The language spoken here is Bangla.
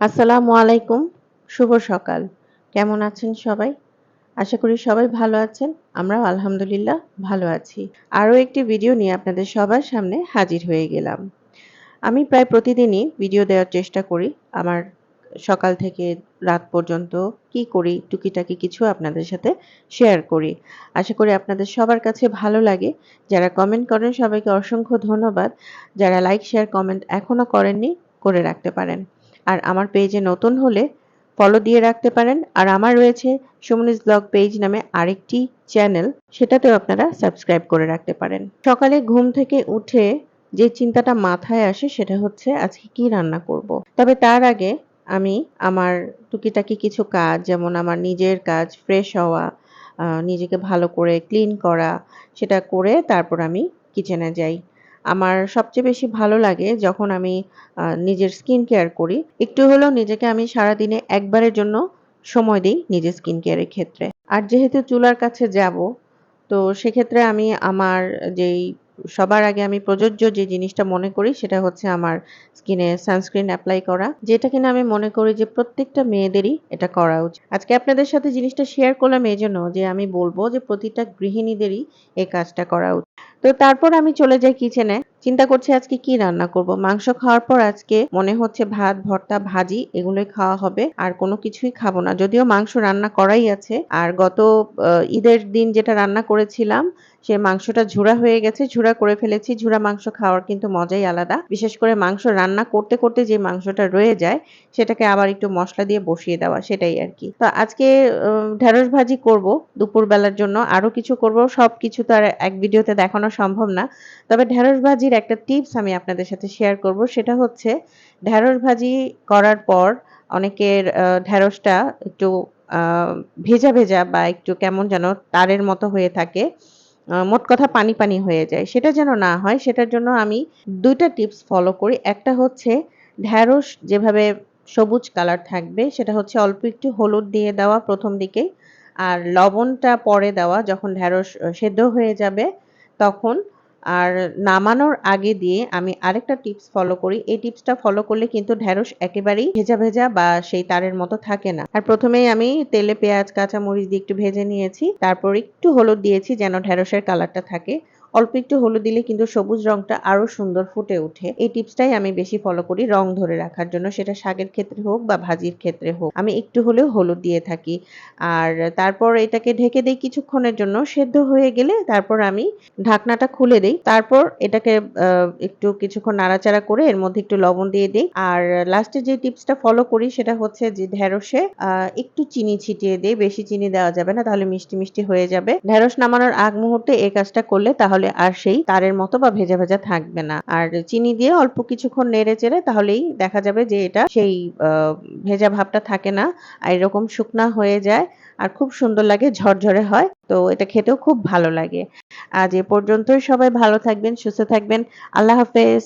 আসসালামু আলাইকুম, শুভ সকাল। কেমন আছেন সবাই? আশা করি সবাই ভালো আছেন, আমরাও আলহামদুলিল্লাহ ভালো আছি। আরও একটি ভিডিও নিয়ে আপনাদের সবার সামনে হাজির হয়ে গেলাম। আমি প্রায় প্রতিদিনই ভিডিও দেওয়ার চেষ্টা করি, আমার সকাল থেকে রাত পর্যন্ত কি করি, টুকিটাকি কিছু আপনাদের সাথে শেয়ার করি। আশা করি আপনাদের সবার কাছে ভালো লাগে। যারা কমেন্ট করেন, সবাইকে অসংখ্য ধন্যবাদ। যারা লাইক, শেয়ার, কমেন্ট এখনও করেননি, করে রাখতে পারেন। আর আমার পেজে নতুন হলে ফলো দিয়ে রাখতে পারেন। আর আমার রয়েছে সুমনিস ব্লগ পেজ নামে আরেকটি চ্যানেল সেটাতেও আপনারা সাবস্ক্রাইব করে রাখতে পারেন। সকালে ঘুম থেকে উঠে যে চিন্তাটা মাথায় আসে, সেটা হচ্ছে আজকে কি রান্না করব। তবে তার আগে আমি আমার টুকিটাকি কিছু কাজ, যেমন আমার নিজের কাজ ফ্রেশ হওয়া নিজেকে ভালো করে ক্লিন করা, সেটা করে তারপর আমি কিচেনে যাই। আমার সবচেয়ে বেশি ভালো লাগে যখন আমি নিজের স্কিন কেয়ার করি। একটু হলেও নিজেকে আমি সারাদিনে একবারের জন্য সময় দিই নিজের স্কিন কেয়ারের ক্ষেত্রে। আর যেহেতু চুলার কাছে যাব, তো সেক্ষেত্রে আমি আমার যেই, সবার আগে আমি প্রযোজ্য যে জিনিসটা মনে করি সেটা হচ্ছে আমার স্কিনে সানস্ক্রিন অ্যাপ্লাই করা। যেটা কিনা আমি মনে করি যে প্রত্যেকটা মেয়েদেরই এটা করা উচিত। আজকে আপনাদের সাথে জিনিসটা শেয়ার করলাম এই জন্য যে আমি বলব যে প্রতিটা গৃহিণীদেরই এই কাজটা করা উচিত। তো তারপর আমি চলে যাই কিচেনে চিন্তা করছি আজকে কি রান্না করব। মাংস খাওয়ার পর আজকে মনে হচ্ছে ভাত, ভর্তা, ভাজি এগুলোই খাওয়া হবে। আর কোনো কিছুই খাব না। যদিও মাংস রান্না করাই আছে। আর গত ঈদের দিন যেটা রান্না করেছিলাম সে মাংসটা ঝুড়া হয়ে গেছে ঝুড়া করে ফেলেছি। ঝুড়া মাংস খাওয়ার কিন্তু মজাই আলাদা। বিশেষ করে মাংস রান্না করতে করতে যে মাংসটা রয়ে যায়, সেটাকে আবার একটু মশলা দিয়ে বসিয়ে দেওয়া, সেটাই আর কি। তো আজকে ঢেঁড়স ভাজি করব দুপুর বেলার জন্য। আরও কিছু করব, সব কিছু তো আর এক ভিডিওতে দেখানো সম্ভব না। তবে ঢেঁড়স ভাজির একটা টিপস আমি আপনাদের সাথে শেয়ার করব। সেটা হচ্ছে, ঢেঁড়স ভাজি করার পর অনেকের ঢেঁড়সটা একটু ভেজা ভেজা বা একটু কেমন যেন তারের মতো হয়ে থাকে। মোট কথা পানি পানি হয়ে যায়। সেটা যেন না হয়, সেটার জন্য আমি দুইটা টিপস ফলো করি। একটা হচ্ছে ঢ্যাঁড়স যেভাবে সবুজ কালার থাকবে, সেটা হচ্ছে অল্প একটু হলুদ দিয়ে দেওয়া প্রথম দিকেই আর লবণটা পরে দেওয়া, যখন ঢ্যাঁড়স সেদ্ধ হয়ে যাবে, তখন আর নামানোর আগে দিয়ে আমি আরেকটা টিপস ফলো করি। এই টিপসটা ফলো করলে কিন্তু ঢ্যাঁড়স একেবারেই ভেজা ভেজা বা সেই তারের মতো থাকে না। আর প্রথমেই আমি তেলে পেঁয়াজ, কাঁচামরিচ দিয়ে একটু ভেজে নিয়েছি। তারপর একটু হলুদ দিয়েছি যেন ঢ্যাঁড়সের কালারটা থাকে। অল্প একটু হলুদ দিলে কিন্তু সবুজ রংটা আরও সুন্দর ফুটে ওঠে। এই টিপসটাই আমি বেশি ফলো করি রং ধরে রাখার জন্য। সেটা শাকের ক্ষেত্রে হোক বা ভাজির ক্ষেত্রে হোক। আমি একটু হলেও হলুদ দিয়ে থাকি। আর তারপর এটাকে ঢেকে দিই কিছুক্ষণের জন্য। সেদ্ধ হয়ে গেলে তারপর আমি ঢাকনাটা খুলে দিই। তারপর এটাকে একটু কিছুক্ষণ নাড়াচাড়া করে এর মধ্যে একটু লবণ দিয়ে দিই। আর লাস্টে যে টিপসটা ফলো করি সেটা হচ্ছে যে ঢেঁড়সে একটু চিনি ছিটিয়ে দিই। বেশি চিনি দেওয়া যাবে না, তাহলে মিষ্টি মিষ্টি হয়ে যাবে। ঢেঁড়স নামানোর আগ মুহূর্তে এই কাজটা করলে তাহলে তাহলে আর সেই তারের মতো বা ভেজা ভেজা থাকবে না। আর চিনি দিয়ে অল্প কিছুক্ষণ নেড়ে চেড়ে তাহলেই দেখা যাবে যে এটা সেই ভেজা ভাবটা থাকে না। আর এরকম শুকনা হয়ে যায় আর খুব সুন্দর লাগে, ঝরঝরে হয়। তো এটা খেতেও খুব ভালো লাগে। আজ এ পর্যন্তই সবাই ভালো থাকবেন, সুস্থ থাকবেন। আল্লাহ হাফেজ।